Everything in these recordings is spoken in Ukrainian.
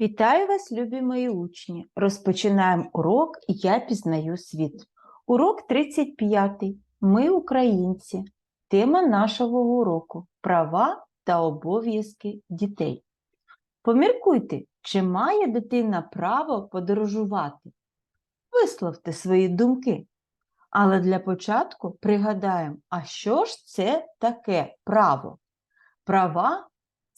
Вітаю вас, любі мої учні! Розпочинаємо урок Я пізнаю світ. Урок 35. Ми українці. Тема нашого уроку права та обов'язки дітей. Поміркуйте, чи має дитина право подорожувати? Висловте свої думки. Але для початку пригадаємо, а що ж це таке право? Права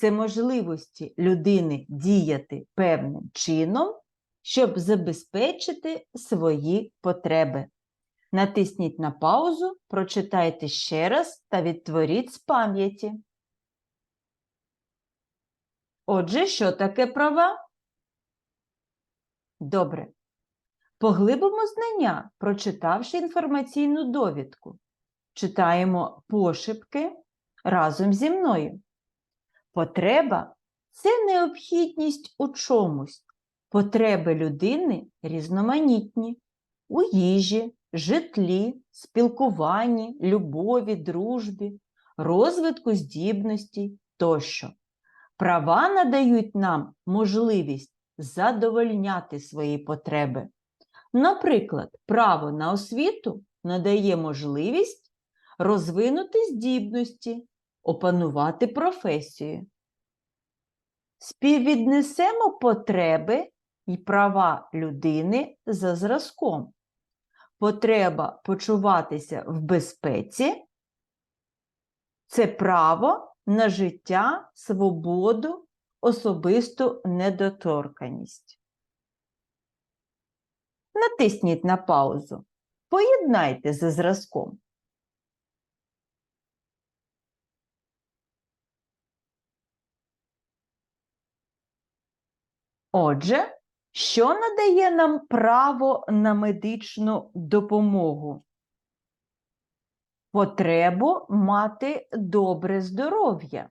це можливості людини діяти певним чином, щоб забезпечити свої потреби. Натисніть на паузу, прочитайте ще раз та відтворіть з пам'яті. Отже, що таке права? Добре. Поглибимо знання, прочитавши інформаційну довідку. Читаємо пошепки разом зі мною. Потреба це необхідність у чомусь. Потреби людини різноманітні у їжі, житлі, спілкуванні, любові, дружбі, розвитку здібностей тощо. Права надають нам можливість задовольняти свої потреби. Наприклад, право на освіту надає можливість розвинути здібності, опанувати професію. Співвіднесемо потреби і права людини за зразком. Потреба почуватися в безпеці це право на життя, свободу, особисту недоторканість. Натисніть на паузу. Поєднайте за зразком. Отже, що надає нам право на медичну допомогу? Потребу мати добре здоров'я.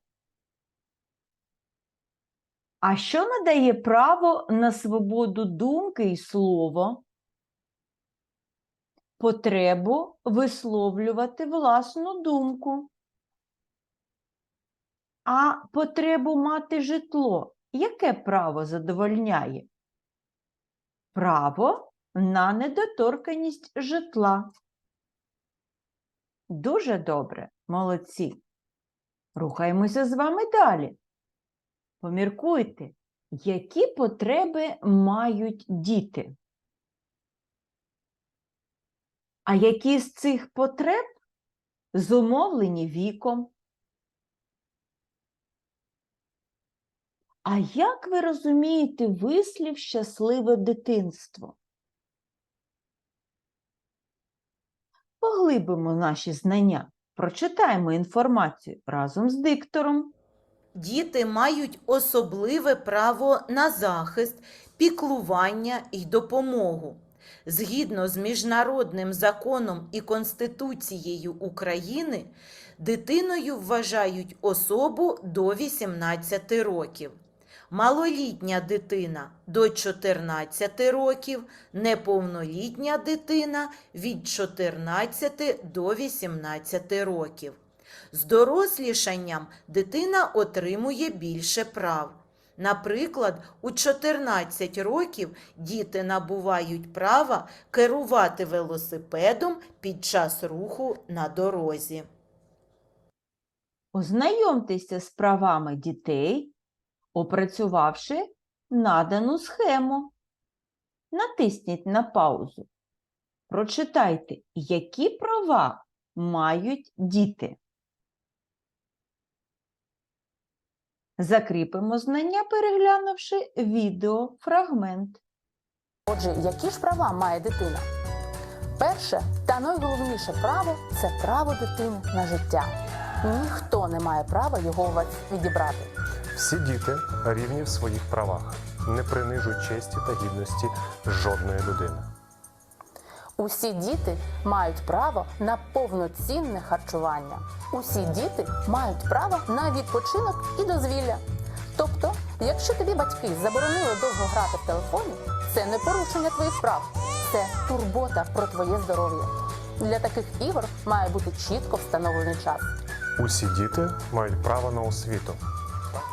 А що надає право на свободу думки і слова? Потребу висловлювати власну думку. А потребу мати житло яке право задовольняє? Право на недоторканість житла. Дуже добре, молодці. Рухаємося з вами далі. Поміркуйте, які потреби мають діти? А які з цих потреб зумовлені віком? А як ви розумієте вислів щасливе дитинство? Поглибимо наші знання, прочитаємо інформацію разом з диктором. Діти мають особливе право на захист, піклування і допомогу. Згідно з міжнародним законом і Конституцією України, дитиною вважають особу до 18 років. Малолітня дитина до 14 років, неповнолітня дитина від 14 до 18 років. З дорослішанням дитина отримує більше прав. Наприклад, у 14 років діти набувають права керувати велосипедом під час руху на дорозі. Ознайомтеся з правами дітей, опрацювавши надану схему. Натисніть на паузу. Прочитайте, які права мають діти. Закріпимо знання, переглянувши відеофрагмент. Отже, які ж права має дитина? Перше та найголовніше право це право дитини на життя. Ніхто не має права його відібрати. Всі діти рівні в своїх правах, не принижують честі та гідності жодної людини. Усі діти мають право на повноцінне харчування. Усі діти мають право на відпочинок і дозвілля. Тобто, якщо тобі батьки заборонили довго грати в телефоні, це не порушення твоїх прав, це турбота про твоє здоров'я. Для таких ігор має бути чітко встановлений час. Усі діти мають право на освіту.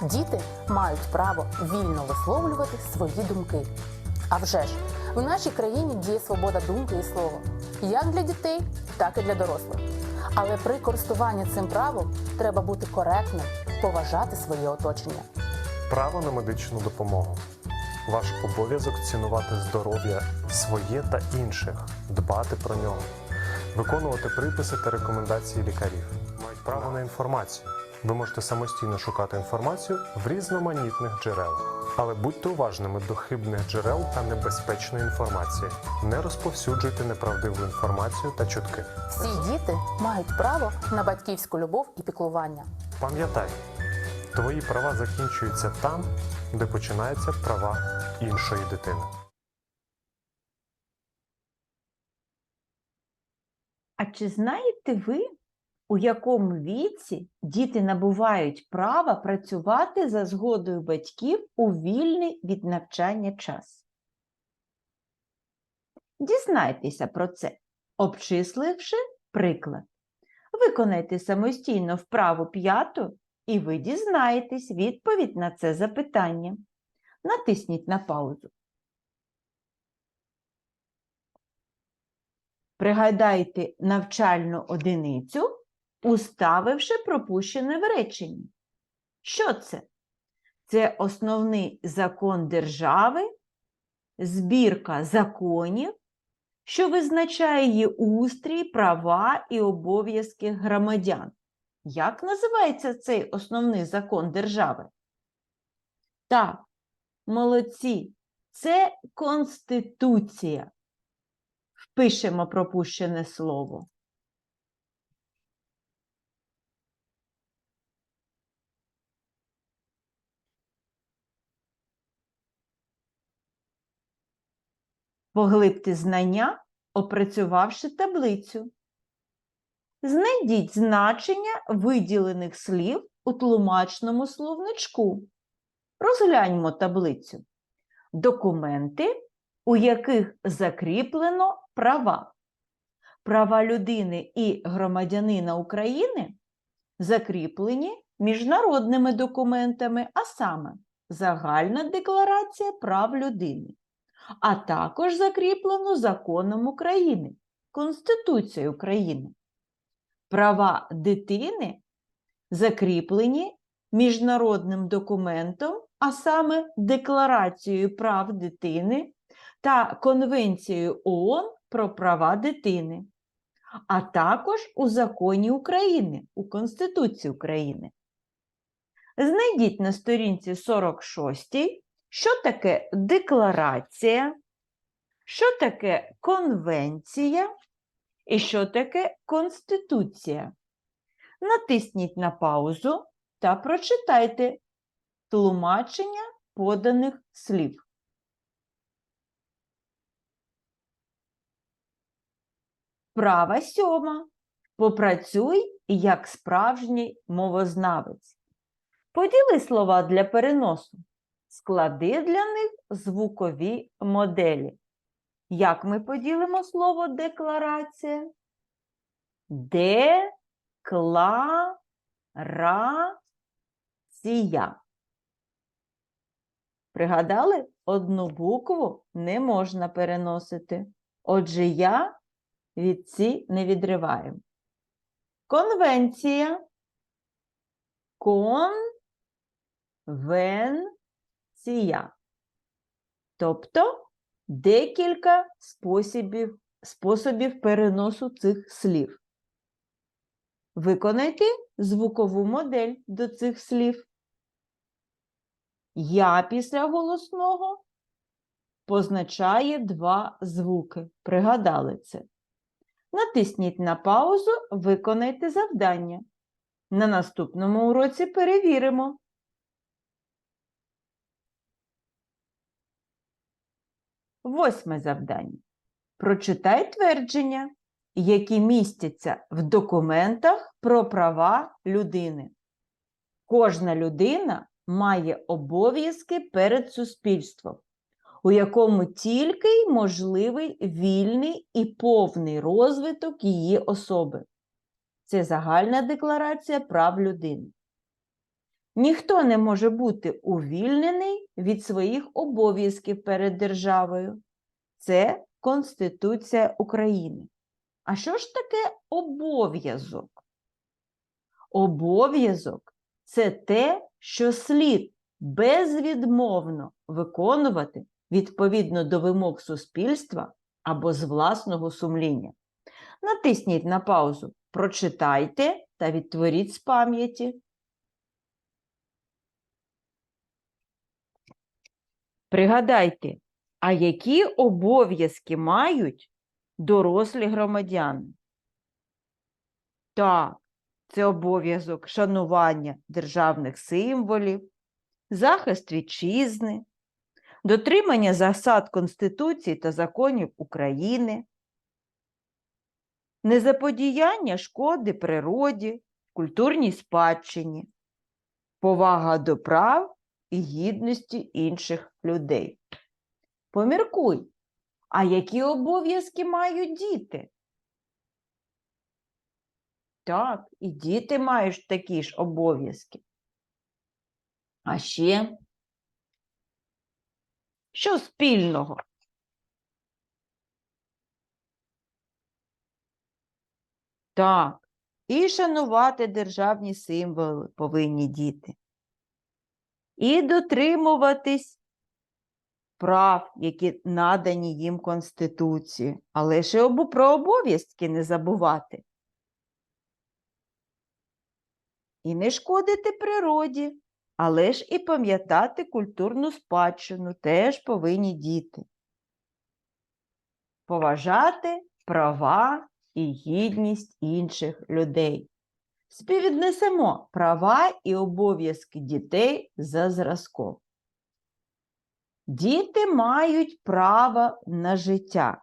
Діти мають право вільно висловлювати свої думки. А вже ж, в нашій країні діє свобода думки і слова як для дітей, так і для дорослих. Але при користуванні цим правом треба бути коректним, поважати своє оточення. Право на медичну допомогу. Ваш обов'язок цінувати здоров'я своє та інших, дбати про нього, виконувати приписи та рекомендації лікарів. Мають право на інформацію. Ви можете самостійно шукати інформацію в різноманітних джерелах. Але будьте уважними до хибних джерел та небезпечної інформації. Не розповсюджуйте неправдиву інформацію та чутки. Всі діти мають право на батьківську любов і піклування. Пам'ятай, твої права закінчуються там, де починаються права іншої дитини. А чи знаєте ви, у якому віці діти набувають права працювати за згодою батьків у вільний від навчання час? Дізнайтеся про це, обчисливши приклад. Виконайте самостійно вправу п'яту, і ви дізнаєтесь відповідь на це запитання. Натисніть на паузу. Пригадайте навчальну одиницю, уставивши пропущене в реченні. Що це? Це основний закон держави, збірка законів, що визначає її устрій, права і обов'язки громадян. Як називається цей основний закон держави? Так, молодці, це Конституція. Впишемо пропущене слово. Поглибте знання, опрацювавши таблицю. Знайдіть значення виділених слів у тлумачному словничку. Розгляньмо таблицю. Документи, у яких закріплено права. Права людини і громадянина України закріплені міжнародними документами, а саме Загальна декларація прав людини, а також закріплено законом України, Конституцією України. Права дитини закріплені міжнародним документом, а саме Декларацією прав дитини та Конвенцією ООН про права дитини, а також у законі України, у Конституції України. Знайдіть на сторінці 46, що таке декларація, що таке конвенція і що таке Конституція. Натисніть на паузу та прочитайте тлумачення поданих слів. Права сьома. Попрацюй як справжній мовознавець. Поділи слова для переносу. Склади для них звукові моделі. Як ми поділимо слово декларація? Де-кла-ра-ція. Пригадали? Одну букву не можна переносити. Отже, я від ці не відриваємо. Конвенція. Конвенція. Тобто декілька способів, способів переносу цих слів. Виконайте звукову модель до цих слів. Я після голосного позначає два звуки. Пригадали це. Натисніть на паузу, виконайте завдання. На наступному уроці перевіримо. Восьме завдання. Прочитай твердження, які містяться в документах про права людини. Кожна людина має обов'язки перед суспільством, у якому тільки й можливий вільний і повний розвиток її особи. Це загальна декларація прав людини. Ніхто не може бути увільнений від своїх обов'язків перед державою. Це Конституція України. А що ж таке обов'язок? Обов'язок це те, що слід безвідмовно виконувати відповідно до вимог суспільства або з власного сумління. Натисніть на паузу, прочитайте та відтворіть з пам'яті. Пригадайте, а які обов'язки мають дорослі громадяни? Так, це обов'язок шанування державних символів, захист вітчизни, дотримання засад Конституції та законів України, незаподіяння шкоди природі, культурній спадщині, повага до прав і гідності інших людей. Поміркуй, а які обов'язки мають діти? Так, і діти мають такі ж обов'язки. А ще що спільного? Так, і шанувати державні символи повинні діти. І дотримуватись прав, які надані їм Конституцією, але ще обу- про обов'язки не забувати. І не шкодити природі, але ж і пам'ятати культурну спадщину теж повинні діти. Поважати права і гідність інших людей. Співвіднесемо права і обов'язки дітей за зразком. Діти мають право на життя.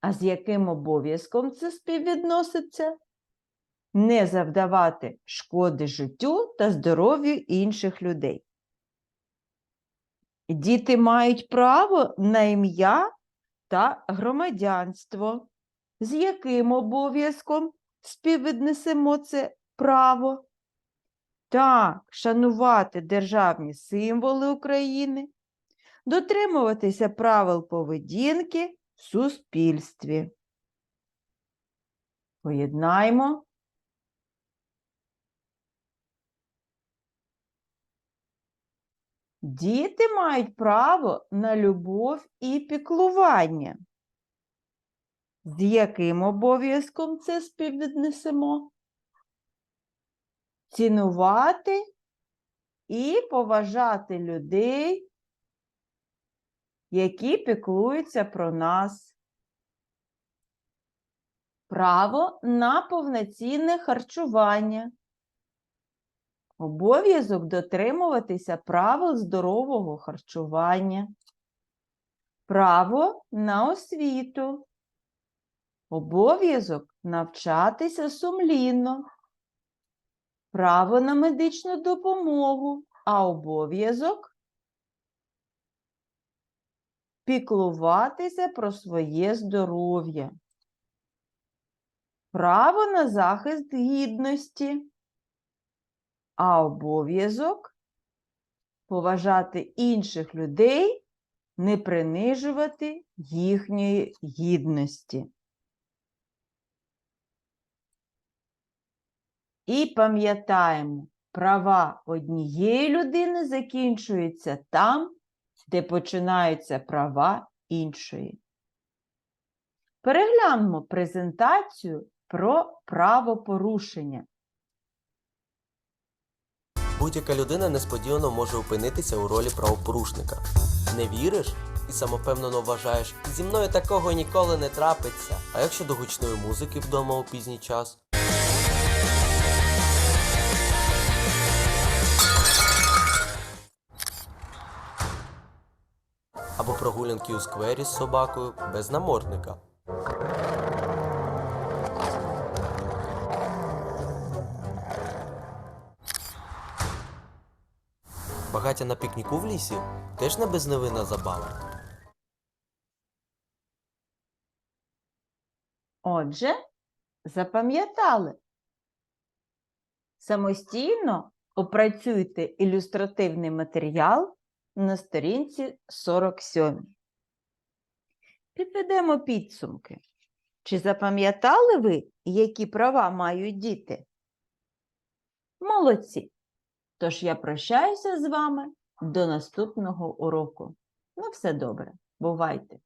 А з яким обов'язком це співвідноситься? Не завдавати шкоди життю та здоров'ю інших людей. Діти мають право на ім'я та громадянство. З яким обов'язком співвіднесемо це право? Так, шанувати державні символи України, дотримуватися правил поведінки в суспільстві. Поєднаймо. Діти мають право на любов і піклування. З яким обов'язком це співвіднесемо? Цінувати і поважати людей, які піклуються про нас. Право на повноцінне харчування. Обов'язок дотримуватися правил здорового харчування. Право на освіту. Обов'язок навчатися сумлінно. Право на медичну допомогу, а обов'язок піклуватися про своє здоров'я. Право на захист гідності, а обов'язок поважати інших людей, не принижувати їхньої гідності. І пам'ятаємо, права однієї людини закінчуються там, де починаються права іншої. Переглянемо презентацію про правопорушення. Будь-яка людина несподівано може опинитися у ролі правопорушника. Не віриш і самопевнено вважаєш, зі мною такого ніколи не трапиться. А як щодо гучної музики вдома у пізній час? Прогулянки у сквері з собакою без намордника. Багаття на пікніку в лісі теж не безневинна забава. Отже, запам'ятали. Самостійно Опрацюйте ілюстративний матеріал на сторінці 47. Підведемо підсумки. Чи запам'ятали ви, які права мають діти? Молодці! Тож я прощаюся з вами до наступного уроку. На все добре. Бувайте!